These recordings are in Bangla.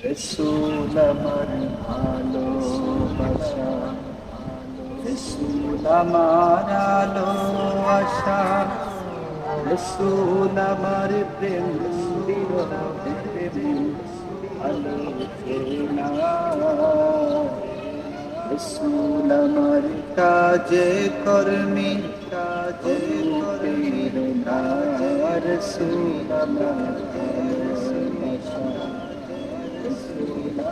রসুল আমার ভালোবাসা রসুল আমার আলো আশা রসুল আমার প্রেম প্রেম আলোচনা রসুল আমার কাজে কর্মী কাজে কর্মী রসুল আমার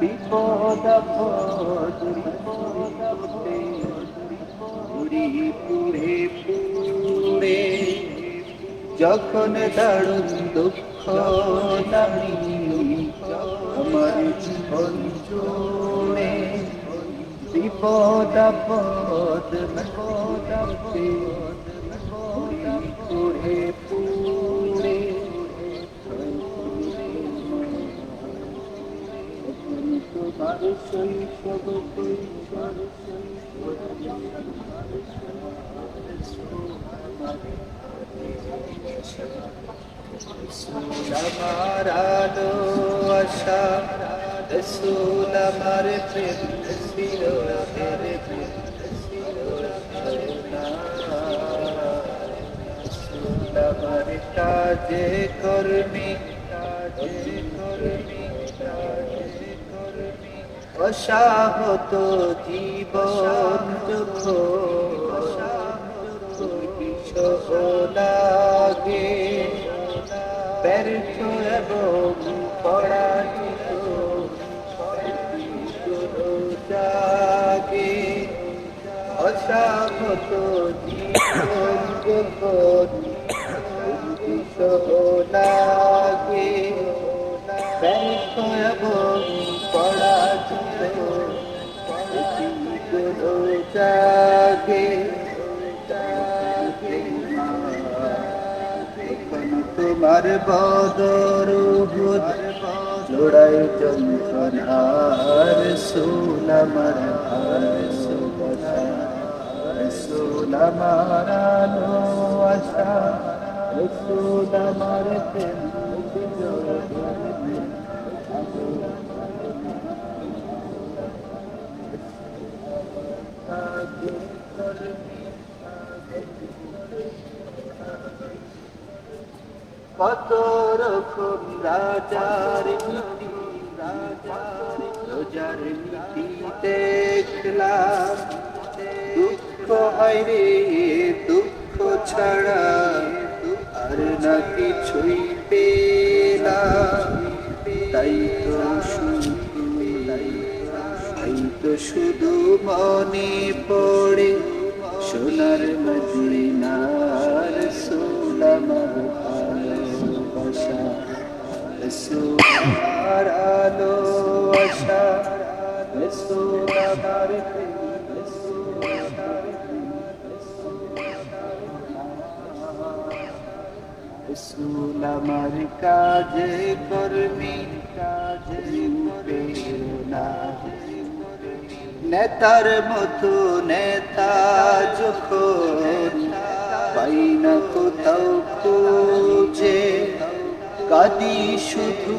বিপদ পুরি, পুরে পুরে। যখন দারুণ দুঃখ নামি, আমার জীবন জোড়ে বিপদ আপদ, বিপদ পুরে পুরে আমার আলো আশা রসুল আমার প্রেম ছিল হেরে প্রেম আমার কাজে কর্মী কাজে কর্মী কাজে কর্মী অসাহত জীবন দুঃখ লাগে। ব্যর্থ এবং পরাজিত জাগে। অসাহত জীবন যখন জাগে এখন তোমার বদর লড়াই যন্ত্রণার আমার আলো আশা রসুল আমার প্রেম। কত রকম রাজার নীতি, রাজার রোজার নীতি দেখলাম। দুঃখ হয় রে, দুঃখ ছাড়া আর না কিছুই পেলাম। তাই তো তো শুধু মনে পড়ে সোনার মদিনার সোলামার ভালোবাসা সোনার আশা সোলামার রসুল আমার কাজে কর্মী, কাজে নেতার মতো নেতা যখন পাই না কোথাও খুঁজে, কাদি শুধু,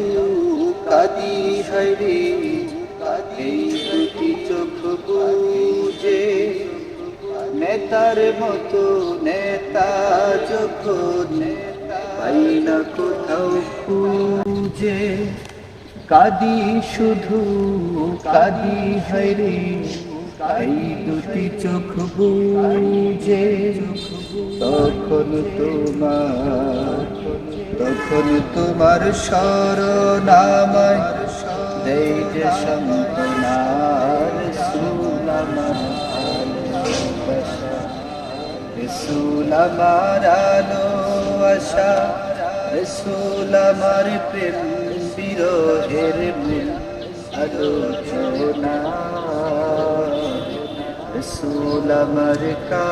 কাদি হরে এই দুটি চোখ বুঝে। নেতার মতো নেতা যখন পাই না কোথাও খুঁজে কাদি শুধু, কাদি হরে এই দুটি চোখ বুঝে তখন তোমার তখন তোমার শরণাময় দেই যে সন্তনার সুলামার আমার আলো আশা রসুল প্রেম বিরোহের মূল আলোচনা রসুল আমার কা